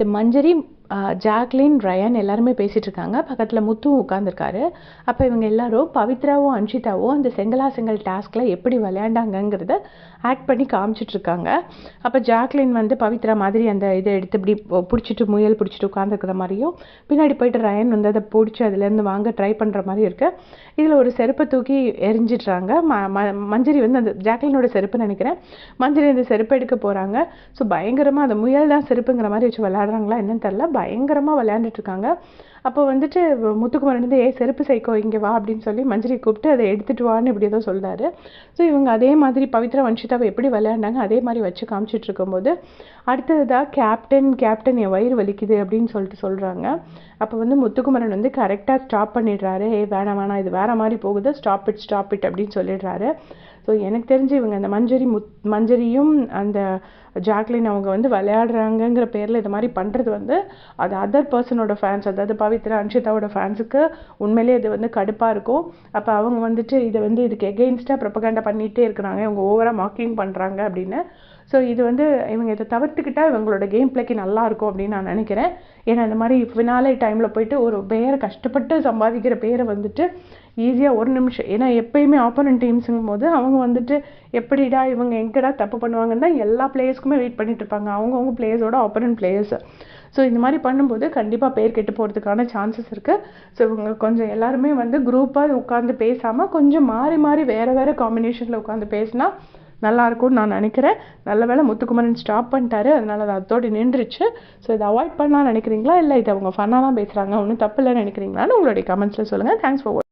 With Manjari Jacqueline Ryan எல்லாருமே பேசிகிட்டு இருக்காங்க பக்கத்தில் முத்துவும் உட்காந்துருக்காரு அப்போ இவங்க எல்லாரும் பவித்ராவும் அன்ஷிதாவும் அந்த செங்கலா செங்கல் டாஸ்கில் எப்படி விளையாண்டாங்கங்கிறத ஆக்ட் பண்ணி காமிச்சிட்ருக்காங்க அப்போ ஜாக்லின் வந்து பவித்ரா மாதிரி அந்த இதை எடுத்து இப்படி பிடிச்சிட்டு முயல் பிடிச்சிட்டு உட்காந்துருக்கிற மாதிரியும் பின்னாடி போயிட்டு ரயன் வந்து அதை பிடிச்சி அதுலேருந்து வாங்க ட்ரை பண்ணுற மாதிரி இருக்குது இதில் ஒரு செருப்பை தூக்கி எரிஞ்சிட்றாங்க ம ம- மஞ்சரி வந்து அந்த ஜாக்லினோட செருப்பு நினைக்கிறேன். மஞ்சரி அந்த செருப்பு எடுக்க போகிறாங்க ஸோ பயங்கரமாக அந்த முயல் தான் செருப்புங்கிற மாதிரி வச்சு விளையாடுறாங்களா என்னன்னு தெரில பயங்கரமாக விளையாண்டுட்டு இருக்காங்க. அப்போ வந்துட்டு முத்துக்குமரன் வந்து ஏ செருப்பு சைக்கோ இங்கே வா அப்படின்னு சொல்லி மஞ்சரி கூப்பிட்டு அதை எடுத்துகிட்டு வான்னு இப்படி ஏதோ சொல்கிறாரு ஸோ இவங்க அதே மாதிரி பவித்ரா வன்ஷிதாவை எப்படி விளையாண்டாங்க அதே மாதிரி வச்சு காமிச்சிட்டு இருக்கும்போது அடுத்ததாக கேப்டன் கேப்டன் என் வயிறு வலிக்குது அப்படின்னு சொல்லிட்டு சொல்கிறாங்க அப்போ வந்து முத்துக்குமரன் வந்து கரெக்டாக ஸ்டாப் பண்ணிடுறாரு. ஏ வேணாம் வேணாம் இது வேறு மாதிரி போகுது ஸ்டாப் இட் ஸ்டாப் இட் அப்படின்னு சொல்லிடுறாரு. ஸோ எனக்கு தெரிஞ்சு இவங்க அந்த மஞ்சரி முத் மஞ்சரியும் அந்த ஜாக்லின் அவங்க வந்து விளையாடுறாங்கங்கிற பேரில் இது மாதிரி பண்ணுறது வந்து அது அதர் பர்சனோட ஃபேன்ஸ் அதாவது பவித்ரா அன்ஷிதாவோட ஃபேன்ஸுக்கு உண்மையிலேயே இது வந்து கடுப்பாக இருக்கும். அப்போ அவங்க வந்துட்டு இதை வந்து இதுக்கு எகெயின்ஸ்டாக ப்ரொபகண்டா பண்ணிகிட்டே இருக்கிறாங்க. இவங்க ஓவராக மார்க்கிங் பண்ணுறாங்க அப்படின்னு. ஸோ இது வந்து இவங்க இதை தவிர்த்துக்கிட்டால் இவங்களோட கேம் பிளேக்கு நல்லா இருக்கும் அப்படின்னு நான் நினைக்கிறேன். ஏன்னா இந்த மாதிரி ஃபினாலே டைமில் போயிட்டு ஒரு பேரை கஷ்டப்பட்டு சம்பாதிக்கிற பேரை வந்துட்டு ஈஸியாக ஒரு நிமிஷம். ஏன்னா எப்பயுமே ஆப்போனன்ட் டீம்ஸுங்கும் போது அவங்க வந்துட்டு எப்படிடா இவங்க எங்கடா தப்பு பண்ணுவாங்கன்னு தான் எல்லா பிளேயர்ஸ்க்குமே வெயிட் பண்ணிட்டு இருப்பாங்க. அவங்கவுங்க பிளேயர்ஸோட ஆப்போனன்ட் பிளேயர்ஸ் ஸோ இந்த மாதிரி பண்ணும்போது கண்டிப்பாக பேர் கெட்டு போகிறதுக்கான சான்சஸ் இருக்குது ஸோ இவங்க கொஞ்சம் எல்லாருமே வந்து குரூப்பாக உட்காந்து பேசாமல் கொஞ்சம் மாறி மாறி வேறு வேறு காம்பினேஷனில் உட்காந்து பேசினா நல்லா இருக்கும்னு நான் நினைக்கிறேன். நல்ல வேளை முத்துக்குமரன் ஸ்டாப் பண்ணிட்டாரு. அதனால் அது அதோடு நின்றுச்சு. ஸோ இதை அவாய்ட் பண்ணலாம்னு நினைக்கிறீங்களா? இல்லை இதை அவங்க ஃபன்னாக தான் பேசுகிறாங்க ஒன்றும் தப்பு இல்லைன்னு நினைக்கிறீங்களான்னு உங்களுடைய கமெண்ட்ஸில் சொல்லுங்கள் தேங்க்ஸ் ஃபார்